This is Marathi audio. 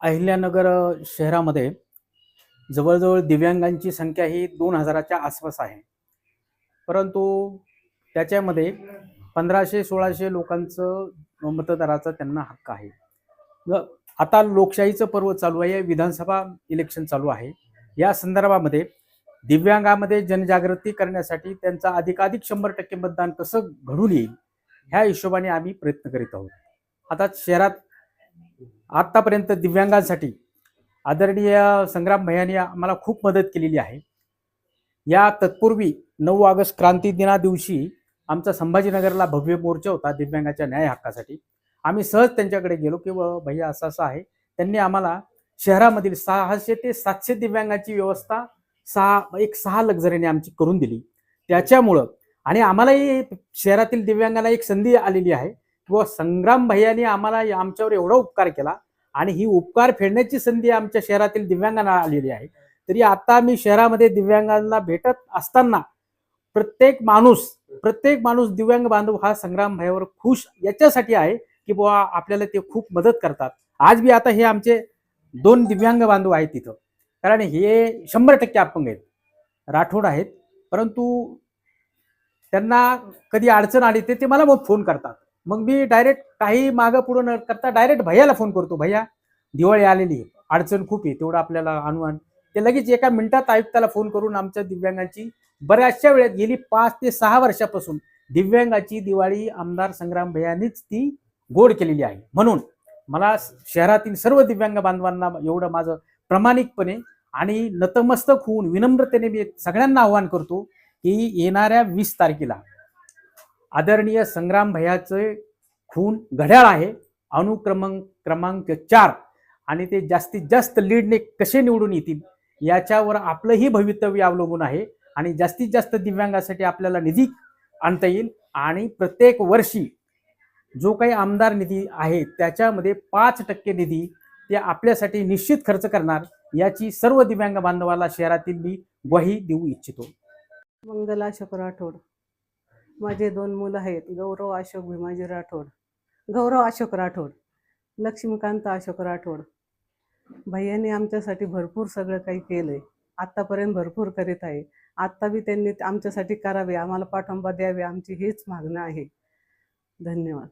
अहिल्यानगर शहरामध्ये जवळजवळ दिव्यांगांची संख्या ही दोन हजाराच्या आसपास आहे. परंतु त्याच्यामध्ये पंधराशे सोळाशे लोकांचं मतदाराचा त्यांना हक्क आहे. आता लोकशाहीचं पर्व चालू आहे विधानसभा इलेक्शन चालू आहे. या संदर्भामध्ये दिव्यांगामध्ये जनजागृती करण्यासाठी त्यांचा अधिकाधिक शंभर टक्के मतदान कसं घडून येईल ह्या हिशोबाने आम्ही प्रयत्न करीत आहोत. आता शहरात आत्तापर्यंत दिव्यांगांसाठी आदरणीय संग्राम भैयानी आम्हाला खूप मदत केलेली आहे. या तत्पूर्वी नऊ ऑगस्ट क्रांती दिना दिवशी आमचा संभाजीनगरला भव्य मोर्चा होता दिव्यांगाच्या न्याय हक्कासाठी. आम्ही सहज त्यांच्याकडे गेलो की "व भैया असं असं आहे. त्यांनी आम्हाला शहरामधील सहाशे ते सातशे दिव्यांगाची व्यवस्था सहा एक सहा लक्झरीने आमची करून दिली. त्याच्यामुळं आणि आम्हालाही शहरातील दिव्यांगांना एक संधी आलेली आहे. व संग्राम भैयानी आम्हाला या- आमच्यावर एवढा उपकार केला आणि ही उपकार फेडण्याची संधी आमच्या शहरातील दिव्यांगांना आलेली आहे. तरी आता मी शहरामध्ये दिव्यांगांना भेटत असताना प्रत्येक माणूस प्रत्येक माणूस दिव्यांग बांधव हा संग्राम भैयावर खुश याच्यासाठी आहे की बुवा आपल्याला ते खूप मदत करतात. आज बी आता हे आमचे दोन दिव्यांग बांधव आहेत तिथं. कारण हे शंभर टक्के अपंग आहेत. राठोड आहेत. परंतु त्यांना कधी अडचण आली ते ते मला मग फोन करतात. मग मी डायरेक्ट काही मागं पुढं न करता डायरेक्ट भैयाला फोन करतो भैया दिवाळी आलेली आहे अडचण खूप आहे तेवढं आपल्याला अनुमान ते लगेच एका मिनिटात आयुक्ताला फोन करून आमच्या दिव्यांगाची बऱ्याचशा वेळेत गेली पाच ते सहा वर्षापासून दिव्यांगाची दिवाळी आमदार संग्राम भैयानीच ती गोड केलेली आहे. म्हणून मला शहरातील सर्व दिव्यांग बांधवांना एवढं माझं प्रामाणिकपणे आणि नतमस्तक होऊन विनम्रतेने मी सगळ्यांना आव्हान करतो की येणाऱ्या वीस तारखेला आदरणीय संग्राम भैयाचे खून घड्याळ आहे. अनुक्रमांक क्रमांक चार. आणि ते जास्तीत जास्त लीडने कसे निवडून येतील याच्यावर आपलंही भवितव्य अवलंबून आहे. आणि जास्तीत जास्त दिव्यांगासाठी आपल्याला निधी आणता येईल. आणि प्रत्येक वर्षी जो काही आमदार निधी आहे त्याच्यामध्ये पाच टक्के निधी ते आपल्यासाठी निश्चित खर्च करणार याची सर्व दिव्यांग बांधवाला शहरातील मी ग्वाही देऊ इच्छितो. मंगला शकर राठोड माझे दोन मुलं आहेत गौरव अशोक भीमाजी राठोड गौरव अशोक राठोड लक्ष्मीकांत अशोक राठोड. भैयाने आमच्यासाठी भरपूर सगळं काही केलंय. आत्तापर्यंत भरपूर करीत आहे. आत्ता बी त्यांनी आमच्यासाठी करावे आम्हाला पाठिंबा द्यावे आमची हीच मागणं आहे. धन्यवाद.